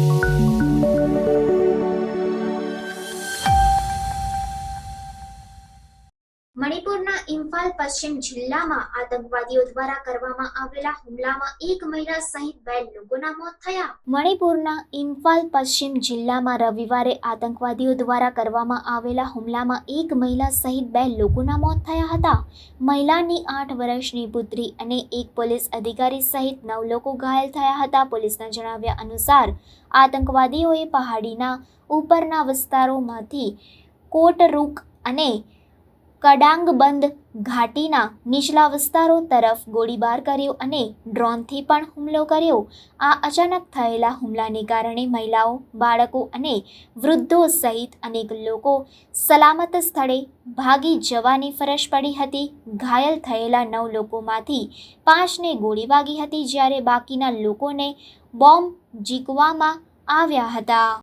Thank you. મણિપુરના Imphal પશ્ચિમ જિલ્લામાં આતંકવાદીઓ દ્વારા કરવામાં આવેલા હુમલામાં એક મહિલા સહિત બે લોકોના મોત થયા. મણિપુરના ઇમ્ફાલ પશ્ચિમ જિલ્લામાં રવિવારે આતંકવાદીઓ દ્વારા કરવામાં આવેલા હુમલામાં એક મહિલા સહિત બે લોકોના મોત થયા હતા. મહિલાની આઠ વર્ષની પુત્રી અને એક પોલીસ અધિકારી સહિત નવ લોકો ઘાયલ થયા હતા. પોલીસના જણાવ્યા અનુસાર, આતંકવાદીઓએ પહાડીના ઉપરના વિસ્તારોમાંથી કોટરૂક અને કડાંગબંદ ઘાટીના નીચલા વિસ્તારો તરફ ગોળીબાર કર્યો અને ડ્રોનથી પણ હુમલો કર્યો. આ અચાનક થયેલા હુમલાને કારણે મહિલાઓ, બાળકો અને વૃદ્ધો સહિત અનેક લોકો સલામત સ્થળે ભાગી જવાની ફરજ પડી હતી. ઘાયલ થયેલા નવ લોકોમાંથી પાંચને ગોળી વાગી હતી જ્યારે બાકીના લોકોને બોમ્બ જીકવામાં આવ્યા હતા.